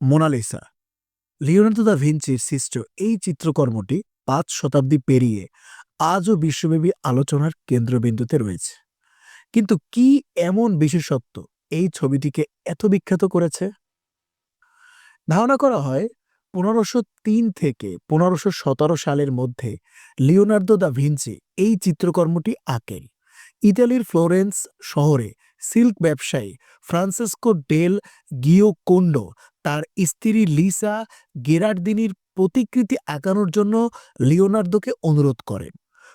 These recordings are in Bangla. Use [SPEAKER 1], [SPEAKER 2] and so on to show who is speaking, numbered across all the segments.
[SPEAKER 1] মোনালিসা লিওনার্দো দা ভিঞ্চির সৃষ্ট এই চিত্রকর্মটি পাঁচ শতাব্দী পেরিয়ে আজও বিশ্বব্যাপী আলোচনার কেন্দ্রবিন্দুতে রয়েছে। কিন্তু কি এমন বিশেষত্ব এই ছবিটিকে এত বিখ্যাত করেছে? ধারণা করা হয় পনেরোশো তিন থেকে পনেরোশো সতেরো সালের মধ্যে লিওনার্দো দা ভিঞ্চি এই চিত্রকর্মটি আঁকেন। ইতালির ফ্লোরেন্স শহরে সিল্ক ব্যবসায়ী ফ্রান্সিসকো ডেল গিওকোন্ডো তার স্ত্রী লিসা গেরার্দিনির প্রতিকৃতি আঁকানোর জন্য লিওনার্দোকে অনুরোধ করেন।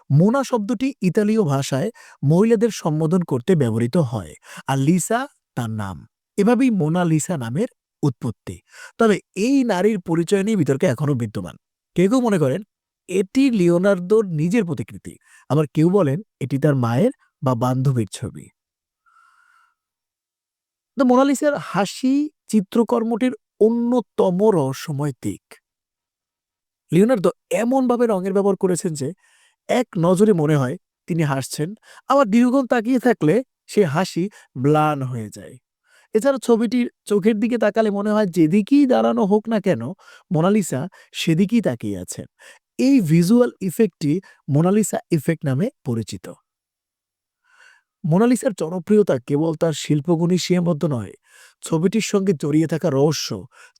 [SPEAKER 1] মোনা শব্দটি ইতালীয় ভাষায় মহিলাদের সম্বোধন করতে ব্যবহৃত হয় আর লিসা তার নাম। এভাবেই মোনা লিসা নামের উৎপত্তি। তবে এই নারীর পরিচয় নিয়ে বিতর্কে এখনও বিদ্যমান। কেউ কেউ মনে করেন, এটি লিওনার্দোর নিজের প্রতিকৃতি। আবার কেউ বলেন, এটি তার মায়ের বা বান্ধবীর ছবি। দ্য মোনালিসার হাসি চিত্রকর্মটির অন্যতম রহস্যময় দিক। লিওনার্দো এমনভাবে রঙের ব্যবহার করেছেন যে, এক নজরে মনে হয় তিনি হাসছেন, আবার দীর্ঘক্ষণ তাকিয়ে থাকলে সে হাসি ম্লান হয়ে যায়। এছাড়া ছবিটির চোখের দিকে তাকালে মনে হয় যেদিকেই দাঁড়ানো হোক না কেন মোনালিসা সেদিকেই তাকিয়ে আছেন। এই ভিজুয়াল ইফেক্টটি মোনালিসা ইফেক্ট নামে পরিচিত। মোনালিসার জনপ্রিয়তা কেবল তার শিল্পগুণী সীমাবদ্ধ নয়। ছবিটির সঙ্গে জড়িয়ে থাকা রহস্য,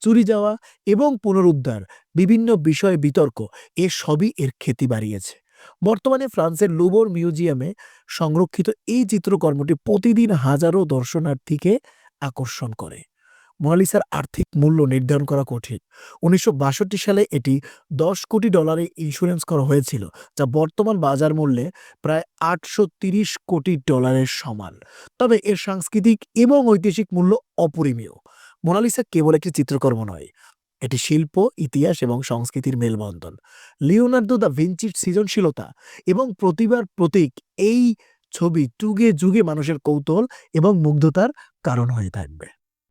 [SPEAKER 1] চুরি যাওয়া এবং পুনরুদ্ধার, বিভিন্ন বিষয়ে বিতর্ক, এ সবই এর খ্যাতি বাড়িয়েছে। বর্তমানে ফ্রান্সের লুবোর মিউজিয়ামে সংরক্ষিত এই চিত্রকর্মটি প্রতিদিন হাজারো দর্শনার্থীকে আকর্ষণ করে। মোনালিসার আর্থিক মূল্য নির্ধারণ করা কঠিন। উনিশশো বাষট্টি সালে এটি দশ কোটি ডলারে ইন্স্যুরেন্স করা হয়েছিল, যা বর্তমান বাজার মূল্যে প্রায় আটশো কোটি ডলারের সমান। তবে এর সাংস্কৃতিক এবং ঐতিহাসিক মূল্য অপরিমীয়। মোনালিসা কেবল একটি চিত্রকর্ম নয়, এটি শিল্প, ইতিহাস এবং সংস্কৃতির মেলবন্ধন। লিওনার্দো দা ভিঞ্চির সৃজনশীলতা এবং প্রতিভার প্রতীক এই ছবি যুগে যুগে মানুষের কৌতূহল এবং মুগ্ধতার কারণ হয়ে থাকবে।